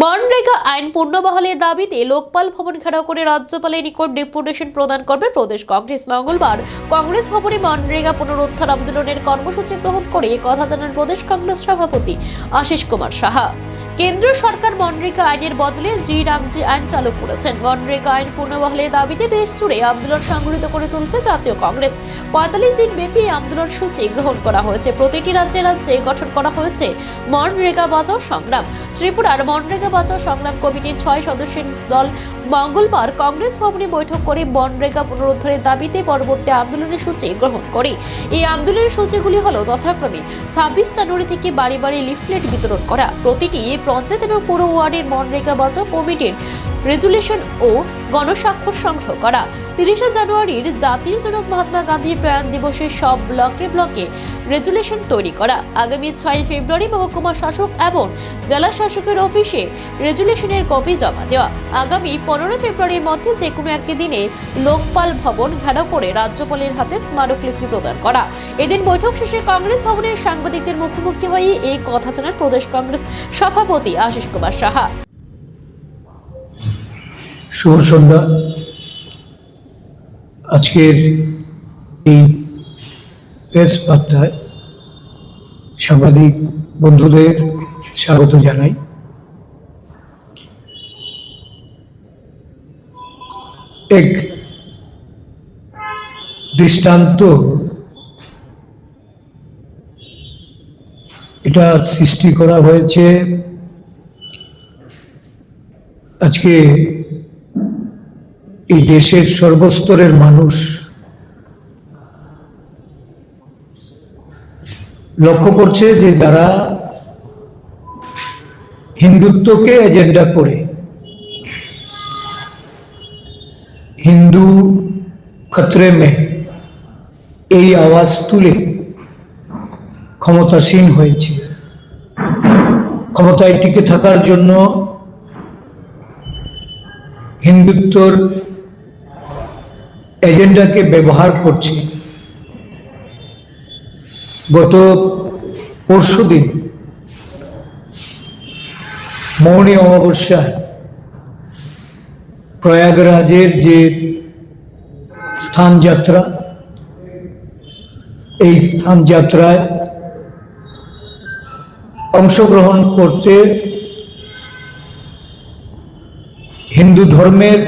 মনরেগা আইন পূর্ণবহালের দাবিতে লোকপাল ভবন ঘেরাও করে রাজ্যপালের নিকট ডেপুটেশন প্রদান করবে প্রদেশ কংগ্রেস। মঙ্গলবার কংগ্রেস ভবনে মনরেগা পুনরুদ্ধার আন্দোলনের কর্মসূচি গ্রহণ করে কথা জানান প্রদেশ কংগ্রেস সভাপতি আশিস কুমার সাহা। কেন্দ্র সরকার মনরেগা আইনের বদলে জি রামজি আইন চালু করেছেন। মনরেগা আইন পূর্ণবহালের দাবিতে দেশ জুড়ে আন্দোলন সংগঠিত করে চলছে জাতীয় কংগ্রেস। পঁয়তাল্লিশ দিন ব্যাপী আন্দোলন সূচি গ্রহণ করা হয়েছে। প্রতিটি রাজ্যে রাজ্যে গঠন করা হয়েছে মনরেগা বাঁচাও সংগ্রাম। ত্রিপুরার মনরেগা বাঁচাও সংগ্রাম কমিটির ছয় সদস্যের দল মঙ্গলবার কংগ্রেস ভবনে বৈঠক করে মনরেগা পুনরুদ্ধারের দাবিতে পরবর্তী আন্দোলনের সূচি গ্রহণ করে। এই আন্দোলনের সূচিগুলি হল যথাক্রমে ছাব্বিশ জানুয়ারি থেকে বাড়ি বাড়ি লিফলেট বিতরণ করা। প্রতিটি পঞ্চায়েত এবং পৌর ওয়ার্ডের মনরেগা বাঁচাও কমিটির রেজুলেশন ও গণস্বাক্ষর সংগ্রহ করা। তিরিশে জানুয়ারির জাতির জনক মহাত্মা গান্ধীর প্রয়াণ দিবসে সব ব্লকে ব্লকে রেজুলেশন তৈরি করা। আগামী ছয় ফেব্রুয়ারি মহকুমা শাসক এবং জেলা শাসকের অফিসে রেজুলেশনের কপি জমা দেওয়া। আগামী পনেরো ফেব্রুয়ারির মধ্যে যে কোনো একটি দিনে লোকপাল ভবন ঘেরাও করে রাজ্যপালের হাতে স্মারকলিপি প্রদান করা। এদিন বৈঠক শেষে কংগ্রেস ভবনের সাংবাদিকদের মুখোমুখি হয়ে এই কথা জানান প্রদেশ কংগ্রেস সভাপতি আশিস কুমার সাহা। শুভ সন্ধ্যা। আজকের এই প্রেস বার্তায় সাংবাদিক বন্ধুদের স্বাগত জানাই। এক দৃষ্টান্ত। এটা সৃষ্টি করা হয়েছে আজকে এই দেশের সর্বস্তরের মানুষ লক্ষ্য করছে যে যারা হিন্দুত্বকে এজেন্ডা করে, হিন্দু খতরে মে এই আওয়াজ তুলে ক্ষমতাসীন হয়েছে। ক্ষমতায় টিকে থাকার জন্য হিন্দুত্বর এজেন্ডাকে ব্যবহার করছে। গত পরশু দিন মৌনী অমাবস্যায় প্রয়াগরাজের যে স্থান যাত্রা এই স্থান যাত্রায় অংশগ্রহণ করতে হিন্দু ধর্মের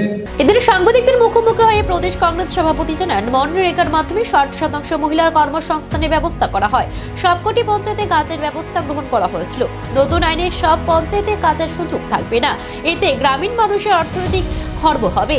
এদিন সাংবাদিকদের মুখোমুখি হয়ে প্রদেশ কংগ্রেস সভাপতি জানান, মনরেগার মাধ্যমে ষাট শতাংশ মহিলার কর্মসংস্থানের ব্যবস্থা করা হয়। সবকটি পঞ্চায়েতে কাজের ব্যবস্থা গ্রহণ করা হয়েছিল। নতুন আইনে সব পঞ্চায়েতে কাজের সুযোগ থাকবে না। এতে গ্রামীণ মানুষের অর্থনৈতিক খর্ব হবে।